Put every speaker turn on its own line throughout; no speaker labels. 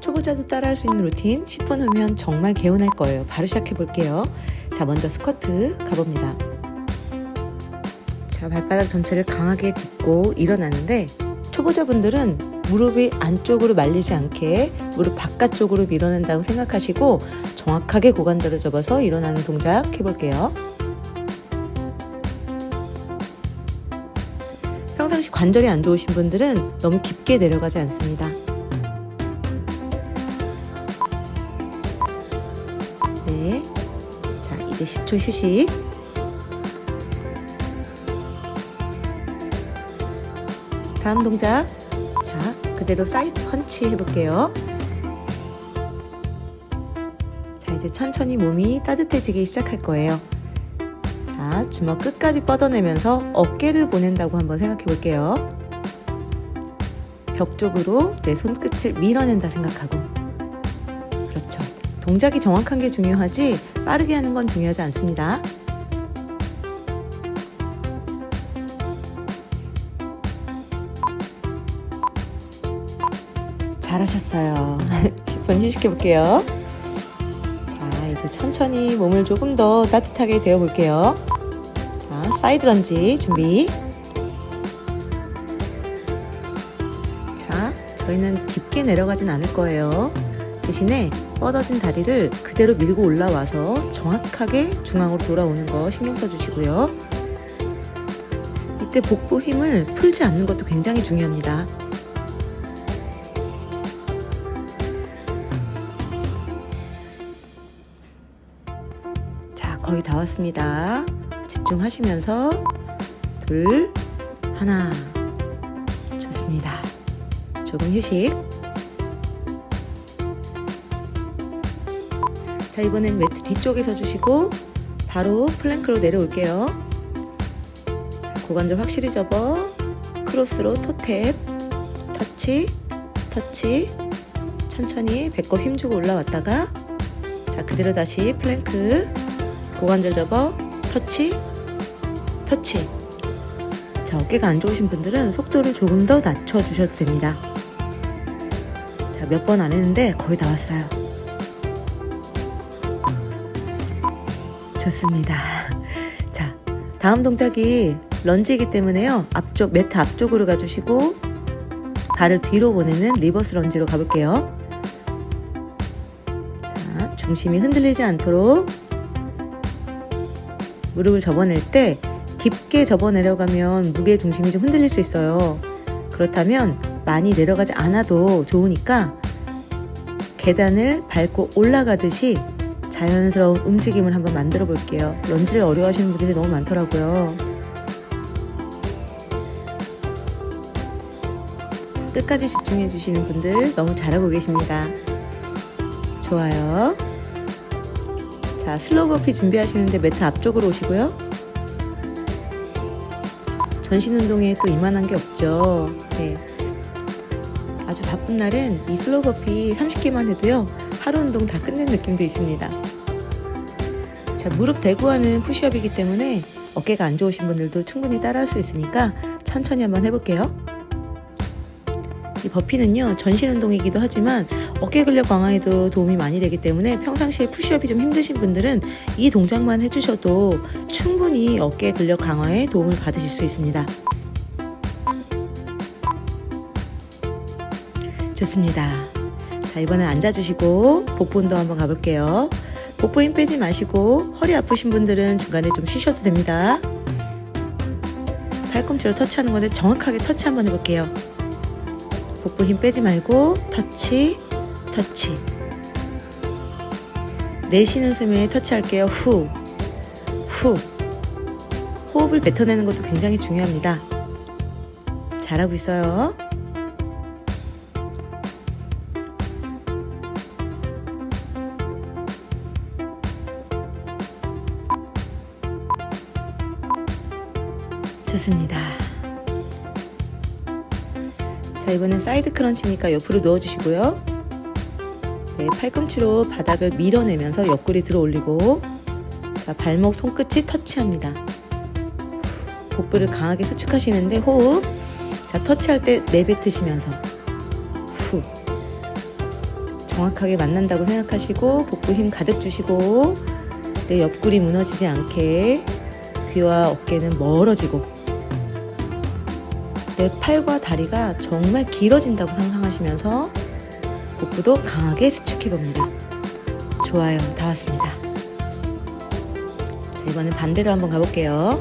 초보자도 따라할 수 있는 루틴 10분 후면 정말 개운할 거예요. 바로 시작해 볼게요. 자, 먼저 스쿼트 가봅니다. 자, 발바닥 전체를 강하게 딛고 일어나는데 초보자분들은 무릎이 안쪽으로 말리지 않게 무릎 바깥쪽으로 밀어낸다고 생각하시고 정확하게 고관절을 접어서 일어나는 동작 해볼게요. 평상시 관절이 안 좋으신 분들은 너무 깊게 내려가지 않습니다. 10초 휴식. 다음 동작. 자, 그대로 사이드 펀치 해볼게요. 자, 이제 천천히 몸이 따뜻해지기 시작할 거예요. 자, 주먹 끝까지 뻗어내면서 어깨를 보낸다고 한번 생각해 볼게요. 벽 쪽으로 내 손끝을 밀어낸다 생각하고. 동작이 정확한 게 중요하지 빠르게 하는 건 중요하지 않습니다. 잘하셨어요. 10분 휴식해 볼게요. 자, 이제 천천히 몸을 조금 더 따뜻하게 데워 볼게요. 자, 사이드 런지 준비. 자, 저희는 깊게 내려가진 않을 거예요. 대신에 뻗어진 다리를 그대로 밀고 올라와서 정확하게 중앙으로 돌아오는 거 신경 써주시고요. 이때 복부 힘을 풀지 않는 것도 굉장히 중요합니다. 자, 거의 다 왔습니다. 집중하시면서 둘, 하나. 좋습니다. 조금 휴식. 자, 이번엔 매트 뒤쪽에 서주시고 바로 플랭크로 내려올게요. 자, 고관절 확실히 접어. 크로스로 토탭. 터치 터치. 천천히 배꼽 힘주고 올라왔다가 자 그대로 다시 플랭크. 고관절 접어. 터치 터치. 자 어깨가 안 좋으신 분들은 속도를 조금 더 낮춰 주셔도 됩니다. 자 몇 번 안 했는데 거의 다 왔어요 좋습니다. 자 다음 동작이 런지이기 때문에요. 앞쪽 매트 앞쪽으로 가주시고 발을 뒤로 보내는 리버스 런지로 가볼게요. 자, 중심이 흔들리지 않도록 무릎을 접어낼 때 깊게 접어 내려가면 무게 중심이 좀 흔들릴 수 있어요. 그렇다면 많이 내려가지 않아도 좋으니까 계단을 밟고 올라가듯이 자연스러운 움직임을 한번 만들어 볼게요. 런지를 어려워하시는 분들이 너무 많더라고요. 끝까지 집중해 주시는 분들 너무 잘하고 계십니다. 좋아요. 자, 슬로우 버피 준비하시는데 매트 앞쪽으로 오시고요. 전신 운동에 또 이만한 게 없죠. 네. 아주 바쁜 날은 이 슬로우 버피 30개만 해도요. 하루 운동 다 끝낸 느낌도 있습니다. 자, 무릎 대고 하는 푸시업이기 때문에 어깨가 안 좋으신 분들도 충분히 따라할 수 있으니까 천천히 한번 해볼게요. 이 버피는요 전신 운동이기도 하지만 어깨 근력 강화에도 도움이 많이 되기 때문에 평상시에 푸시업이 좀 힘드신 분들은 이 동작만 해주셔도 충분히 어깨 근력 강화에 도움을 받으실 수 있습니다. 좋습니다. 자 이번엔 앉아주시고 복부 운동 한번 가볼게요. 복부 힘 빼지 마시고 허리 아프신 분들은 중간에 좀 쉬셔도 됩니다. 팔꿈치로 터치하는 건데 정확하게 터치 한번 해볼게요. 복부 힘 빼지 말고 터치 터치 내쉬는 숨에 터치할게요 후 후. 호흡을 뱉어내는 것도 굉장히 중요합니다 잘하고 있어요 좋습니다. 자 이번엔 사이드 크런치니까 옆으로 누워주시고요. 네, 팔꿈치로 바닥을 밀어내면서 옆구리 들어 올리고 자 발목 손끝이 터치합니다. 복부를 강하게 수축하시는데 호흡 자 터치할 때 내뱉으시면서 후. 정확하게 만난다고 생각하시고 복부 힘 가득 주시고 내 옆구리 무너지지 않게 귀와 어깨는 멀어지고 내 팔과 다리가 정말 길어진다고 상상하시면서 복부도 강하게 수축해 봅니다. 좋아요. 다 왔습니다. 자, 이번엔 반대로 한번 가볼게요.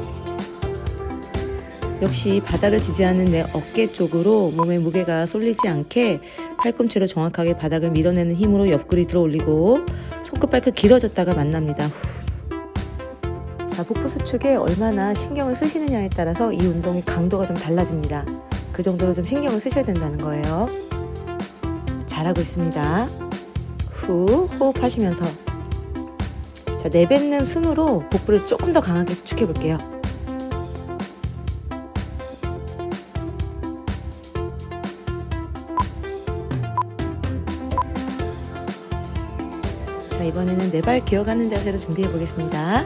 역시 바닥을 지지하는 내 어깨 쪽으로 몸의 무게가 쏠리지 않게 팔꿈치로 정확하게 바닥을 밀어내는 힘으로 옆구리 들어 올리고 손끝 발끝 길어졌다가 만납니다. 복부 수축에 얼마나 신경을 쓰시느냐에 따라서 이 운동의 강도가 좀 달라집니다. 그 정도로 좀 신경을 쓰셔야 된다는 거예요. 잘하고 있습니다. 후, 호흡하시면서 자, 내뱉는 숨으로 복부를 조금 더 강하게 수축해 볼게요. 자, 이번에는 네 발 기어가는 자세로 준비해 보겠습니다.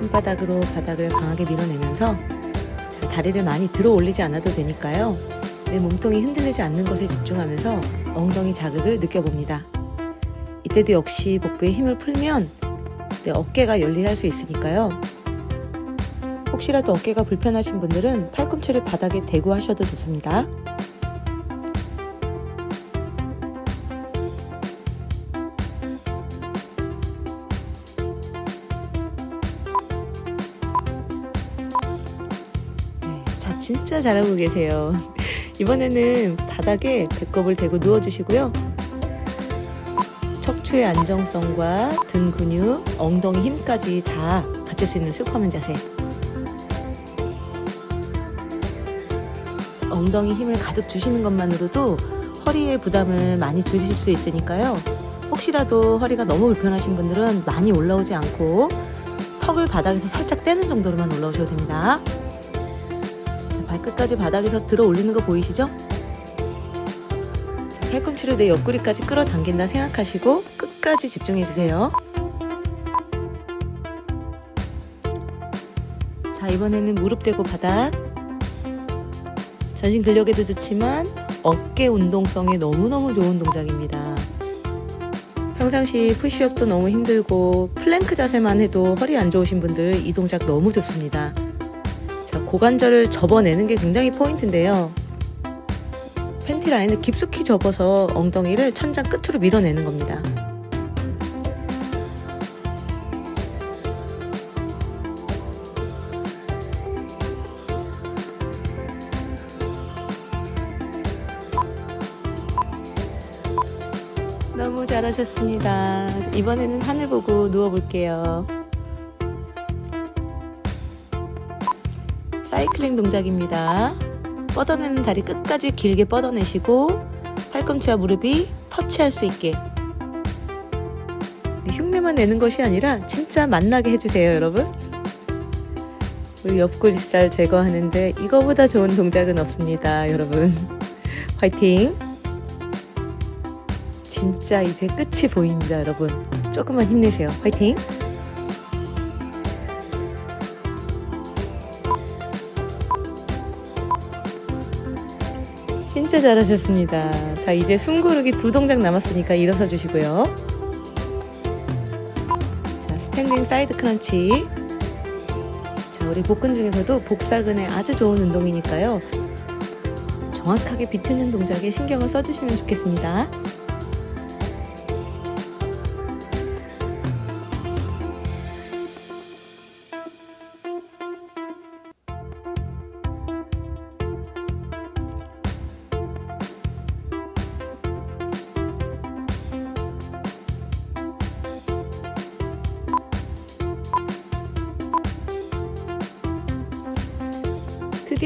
손바닥으로 바닥을 강하게 밀어내면서 자, 다리를 많이 들어 올리지 않아도 되니까요. 내 몸통이 흔들리지 않는 것에 집중하면서 엉덩이 자극을 느껴봅니다. 이때도 역시 복부에 힘을 풀면 내 어깨가 열일할 수 있으니까요. 혹시라도 어깨가 불편하신 분들은 팔꿈치를 바닥에 대고 하셔도 좋습니다. 네, 자, 진짜 잘하고 계세요. 이번에는 바닥에 배꼽을 대고 누워주시고요. 척추의 안정성과 등 근육, 엉덩이 힘까지 다 갖출 수 있는 슈퍼맨 자세. 자, 엉덩이 힘을 가득 주시는 것만으로도 허리에 부담을 많이 주실 수 있으니까요. 혹시라도 허리가 너무 불편하신 분들은 많이 올라오지 않고 턱을 바닥에서 살짝 떼는 정도로만 올라오셔도 됩니다. 자, 발끝까지 바닥에서 들어 올리는 거 보이시죠? 자, 팔꿈치를 내 옆구리까지 끌어당긴다 생각하시고 끝까지 집중해 주세요. 자, 이번에는 무릎 대고 바닥. 전신 근력에도 좋지만 어깨 운동성에 너무너무 좋은 동작입니다. 평상시 푸시업도 너무 힘들고 플랭크 자세만 해도 허리 안 좋으신 분들 이 동작 너무 좋습니다. 자, 고관절을 접어내는 게 굉장히 포인트인데요. 팬티 라인을 깊숙이 접어서 엉덩이를 천장 끝으로 밀어내는 겁니다. 너무 잘하셨습니다. 이번에는 하늘 보고 누워볼게요. 사이클링 동작입니다. 뻗어내는 다리 끝까지 길게 뻗어내시고 팔꿈치와 무릎이 터치할 수 있게 네, 흉내만 내는 것이 아니라 진짜 만나게 해주세요, 여러분. 우리 옆구리살 제거하는데 이거보다 좋은 동작은 없습니다, 여러분. 화이팅! 진짜 이제 끝이 보입니다, 여러분. 조금만 힘내세요. 화이팅! 진짜 잘하셨습니다. 자, 이제 숨 고르기 두 동작 남았으니까 일어서 주시고요. 자, 스탠딩 사이드 크런치. 자, 우리 복근 중에서도 복사근에 아주 좋은 운동이니까요. 정확하게 비트는 동작에 신경을 써주시면 좋겠습니다.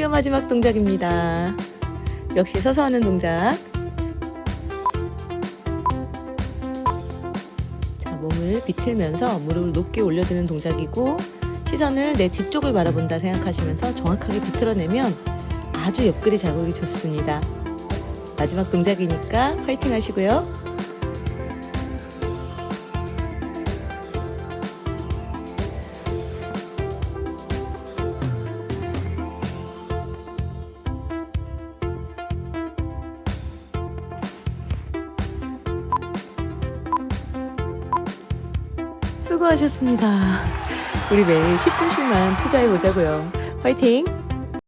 드디어 마지막 동작입니다. 역시 서서 하는 동작. 자, 몸을 비틀면서 무릎을 높게 올려드는 동작이고 시선을 내 뒤쪽을 바라본다 생각하시면서 정확하게 비틀어내면 아주 옆구리 자극이 좋습니다. 마지막 동작이니까 파이팅 하시고요. 수고하셨습니다. 우리 매일 10분씩만 투자해 보자고요. 화이팅!